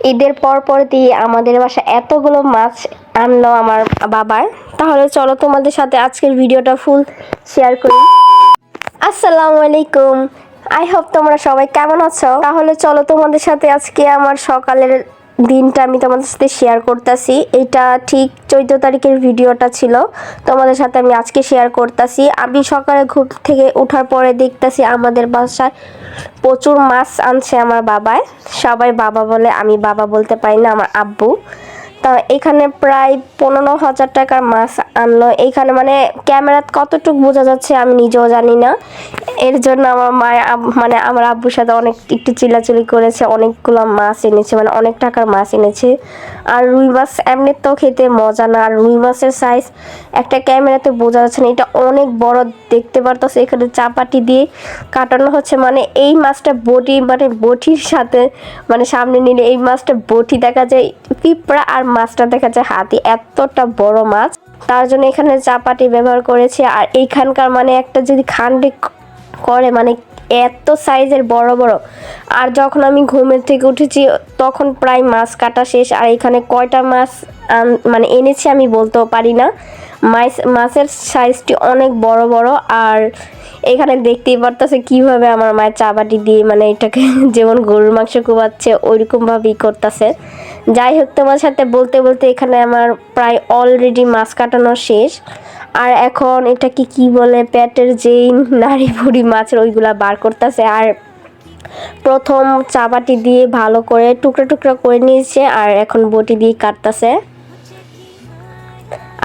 ঈদের পর পর দিয়ে আমাদের বাসা এতগুলো মাছ আনলো আমার বাবার। তাহলে চলো তোমাদের সাথে আজকের ভিডিওটা ফুল শেয়ার করি। আসসালামু আলাইকুম। আই হোপ তোমরা সবাই কেমন আছো? তাহলে চলো তোমাদের সাথে আজকে আমার সকালের দিনটা আমি তোমাদের সাথে শেয়ার করতেছি। এটা ঠিক চৌদ্দ তারিখের ভিডিওটা ছিল। তোমাদের সাথে আমি আজকে শেয়ার করতেছি। আমি সকালে ঘুম থেকে ওঠার পরে দেখতেছি আমাদের বাসায় প্রচুর মাছ আনছে আমার বাবায়। সবাই বাবা বলে, আমি বাবা বলতে পারি না, আমার আব্বু। তা এখানে প্রায় পনেরো হাজার টাকার মাছ আনলো। এইখানে মানে ক্যামেরাত কতটুকু বোঝা যাচ্ছে আমি নিজেও জানি না। এর জন্য আমার মায়ের মানে আমার আব্বুর সাথে অনেক একটু চিল্লাচিল্লি করেছে, অনেকগুলো মাছ এনেছে মানে অনেক টাকার মাছ এনেছে। আর রুই মাছ এমনি তো খেতে মজা না, আর রুই মাছের সাইজ একটা ক্যামেরাতে বোঝা যাচ্ছে না, এটা অনেক বড় দেখতে পারতেছে এখানে চাপাটি দিয়ে। কাটানো হচ্ছে মানে এই মাছটা বটি মানে বটির সাথে মানে সামনে নিলে এই মাছটা বটি দেখা যায়। পিঁপড়া আর মাছটা দেখা যায় হাতি এতটা বড় মাছ। তার জন্য এখানে চাপাটি ব্যবহার করেছে। আর এইখানকার মানে একটা যদি খান্ডি করে মানে এত সাইজের বড় বড়। আর যখন আমি ঘুমের থেকে উঠেছি, তখন প্রায় মাছ কাটা শেষ। আর এখানে কয়টা মাছ মানে এনেছি আমি বলতেও পারি না। মাছ মাছের সাইজটি অনেক বড় বড়। আর এখানে দেখতেই পারতেছে কীভাবে আমার মায়ের চাবাটি দিয়ে মানে এটাকে যেমন গরুর মাংস কোবাচ্ছে ওইরকম ভাবেই করতেছে। যাই হোক তোমার সাথে বলতে বলতে এখানে আমার প্রায় অলরেডি মাছ কাটানো শেষ। আর এখন এটাকে কি বলে, পেটের যেই নাড়ি ভুড়ি মাছের ওইগুলা বার করতেছে। আর প্রথম চাবাটি দিয়ে ভালো করে টুকরা টুকরা করে নিয়েছে, আর এখন বটি দিয়ে কাটতেছে।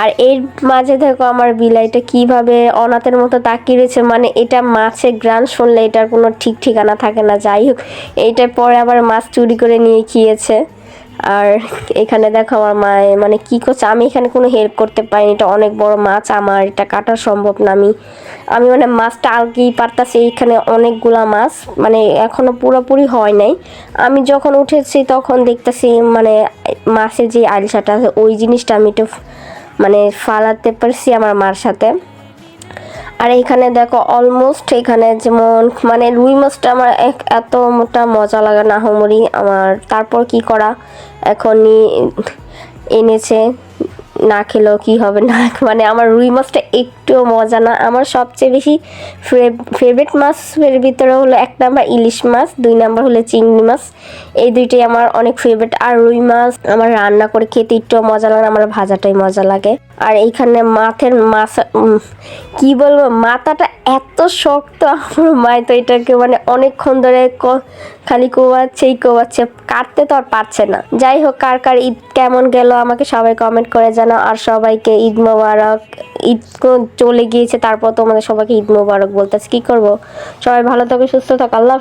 আর এর মাঝে দেখো আমার বিলাইটা কীভাবে অনাথের মতো তাকিয়ে রয়েছে। মানে এটা মাছের গ্রান শুনলে এটার কোনো ঠিক ঠিকানা থাকে না। যাই হোক এইটার পরে আবার মাছ চুরি করে নিয়ে খেয়েছে। আর এখানে দেখো আমার মায়ে মানে কি করছে? আমি এখানে কোনো হেল্প করতে পারিনি। এটা অনেক বড় মাছ, আমার এটা কাটা সম্ভব না। আমি আমি মানে মাছটা আলগেই পারতাছি এইখানে অনেকগুলা মাছ মানে এখনও পুরোপুরি হয় নাই। আমি যখন উঠেছি তখন দেখতেছি মানে মাছের যে আলসাটা আছে, ওই জিনিসটা আমি একটু মানে ফালাতে পারছি আমার মার সাথে। আর এখানে দেখো অলমোস্ট এখানে যেমন মানে রুই মাছটা আমার এক এত মোটা মজা লাগে না হোমরি আমার। তারপর কি করা? এখনই এনেছে, না খেলেও কী হবে না মানে আমার রুই মাছটা একটুও মজা না। আমার সবচেয়ে বেশি ফেভারিট মাছের ভিতরে হলো এক নাম্বার ইলিশ মাছ, দুই নাম্বার হলো চিংড়ি মাছ। এই দুইটাই আমার অনেক ফেভারিট আর রুই মাছ আমার রান্না করে খেতে একটু মজা লাগে আমার ভাজাটাই মজা লাগে। আর এইখানে মাথের মাছ কি বলব, মাথাটা এত শক্ত, আমার মায় তো এটাকে মানে অনেকক্ষণ ধরে খালি কোবাচ্ছেই কোবাচ্ছে কাটতে তো আর পারছে না। যাই হোক, কার কার ঈদ কেমন গেল আমাকে সবাই কমেন্ট করে জানাও। আর সবাইকে ঈদ মোবারক, ঈদ চলে গিয়েছে, তারপর তো আমাদের সবাইকে ঈদ মোবারক বলতে কি করব? সবাই ভালো থাকো, সুস্থ থাকো, আল্লাহ